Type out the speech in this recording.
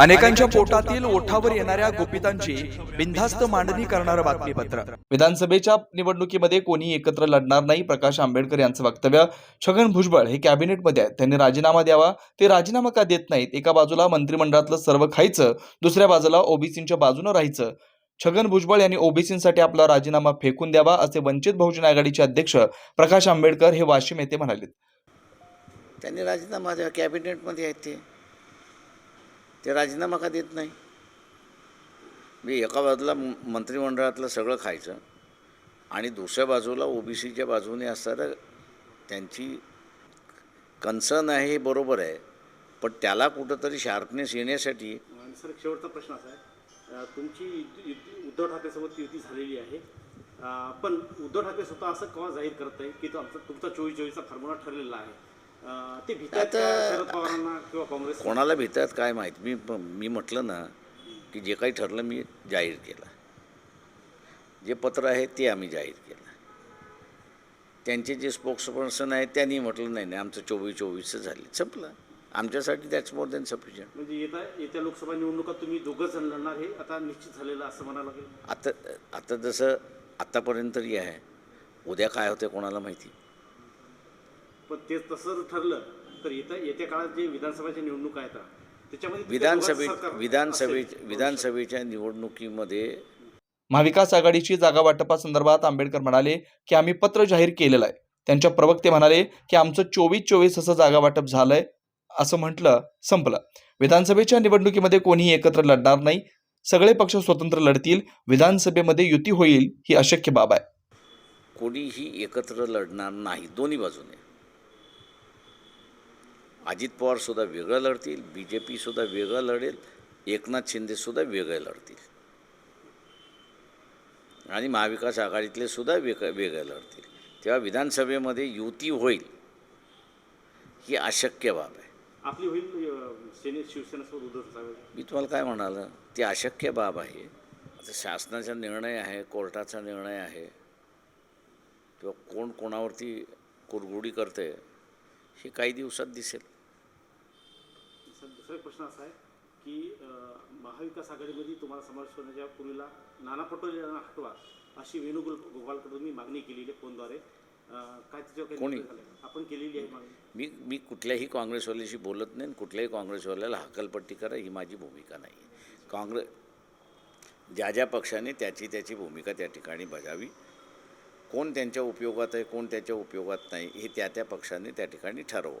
अनेकांच्या पोटातील ओठावर येणाऱ्या गुपितांची बिनधास्त मांडणी करणारं बातमीपत्र. विधानसभेच्या निवडणुकीमध्ये कोणी एकत्र लढणार नाही प्रकाश आंबेडकर यांचं वक्तव्य. छगन भुजबळ हे कॅबिनेटमध्ये आहेत. त्यांनी राजीनामा द्यावा. ते राजीनामा का देत नाहीत? एका बाजूला मंत्रिमंडळातलं सर्व खायचं दुसऱ्या बाजूला ओबीसींच्या बाजूनं राहायचं. छगन भुजबळ यांनी ओबीसींसाठी आपला राजीनामा फेकून द्यावा असे वंचित बहुजन आघाडीचे अध्यक्ष प्रकाश आंबेडकर हे वाशिम येथे म्हणाले त्यांनी राजीनामा द्या कॅबिनेटमध्ये आहेत ते. ते राजीनामा का देत नाही? मी एका बाजूला मंत्रिमंडळातलं सगळं खायचं आणि दुसऱ्या बाजूला ओबीसीच्या बाजूने असणारं त्यांची कन्सर्न आहे हे बरोबर आहे पण त्याला कुठंतरी शार्पनेस येण्यासाठी सर शेवटचा प्रश्न असा आहे. तुमची युती- उद्धव ठाकरेसोबत युती झालेली आहे. पण उद्धव ठाकरे स्वतः असं केव्हा जाहीर करत आहे की तो आमचा तुमचा चोवीस चोवीसचा फॉर्म्युला ठरलेला आहे? ते भीतात शरद पवारांना किंवा काँग्रेस कोणाला भितात काय माहीत? मी मी म्हटलं ना की जे काही ठरलं मी जाहीर केलं. जे पत्र आहे ते आम्ही जाहीर केलं. त्यांचे जे स्पोक्सपर्सन आहेत त्यांनी म्हटलं नाही नाही आमचं चोवीस चोवीसचं झाले. संपलं. आमच्यासाठी दॅट्स मोर दॅन सफिशियंट म्हणजे येत्या येत्या लोकसभा निवडणुकात तुम्ही दोघं जण लढणार हे आता निश्चित झालेलं असं म्हणावं लागेल? आता आता जसं आत्तापर्यंत तरी आहे. उद्या काय होतं कोणाला माहिती? पण ते तसं जर ठरलं तर येत्या येत्या काळात जे विधानसभाच्या निवडणुका आहेत त्याच्यामध्ये विधानसभे विधानसभे. विधानसभेच्या निवडणुकीमध्ये महाविकास आघाडीची जागा वाटपासंदर्भात आंबेडकर म्हणाले की आम्ही पत्र जाहीर केलेलं आहे. त्यांच्या प्रवक्ते म्हणाले की आमचं चोवीस चोवीस असं जागा वाटप झालंय असं म्हटलं संपलं. विधानसभेच्या निवडणुकीमध्ये कोणीही एकत्र लढणार नाही. सगळे पक्ष स्वतंत्र लढतील. विधानसभेमध्ये युती होईल ही अशक्य बाब आहे. कोणीही एकत्र लढणार नाही दोन्ही बाजूने. अजित पवार सुद्धा वेगळं लढतील बी जे पी सुद्धा वेगळं लढेल एकनाथ शिंदे सुद्धा वेगळे लढतील. आणि महाविकास आघाडीतले सुद्धा वेग वेगळे लढतील. तेव्हा विधानसभेमध्ये युती होईल ही अशक्य बाब आहे. आपली होईल अ, सेने शिवसेनेसोबत उद्धव ठाकरे? मी तुम्हाला काय म्हणालं ती अशक्य बाब आहे. आता शासनाचा निर्णय आहे कोर्टाचा निर्णय आहे किंवा कोण कोणावरती कुरगुडी करते हे काही दिवसात दिसेल. दुसरा एक प्रश्न असा आहे की महाविकास आघाडीमध्ये तुम्हाला समावेश करण्याच्या पूर्वीला नाना पटोले यांना हटवा अशी वेणुगोल गोपालकडून तुम्ही मागणी केलेली आहे फोनद्वारे. काय त्याच्यावर कोणी? आपण केलेली आहे मागणी. मी मी कुठल्याही काँग्रेसवाल्याशी बोलत नाही आणि कुठल्याही काँग्रेसवाल्याला हकलपट्टी करा ही माझी भूमिका नाही काँग्रेस ज्या ज्या पक्षाने त्याची त्याची भूमिका त्या ठिकाणी बजावी कोण त्यांच्या उपयोगात आहे कोण त्याच्या उपयोगात नाही हे त्या त्या पक्षाने त्या ठिकाणी ठरवं.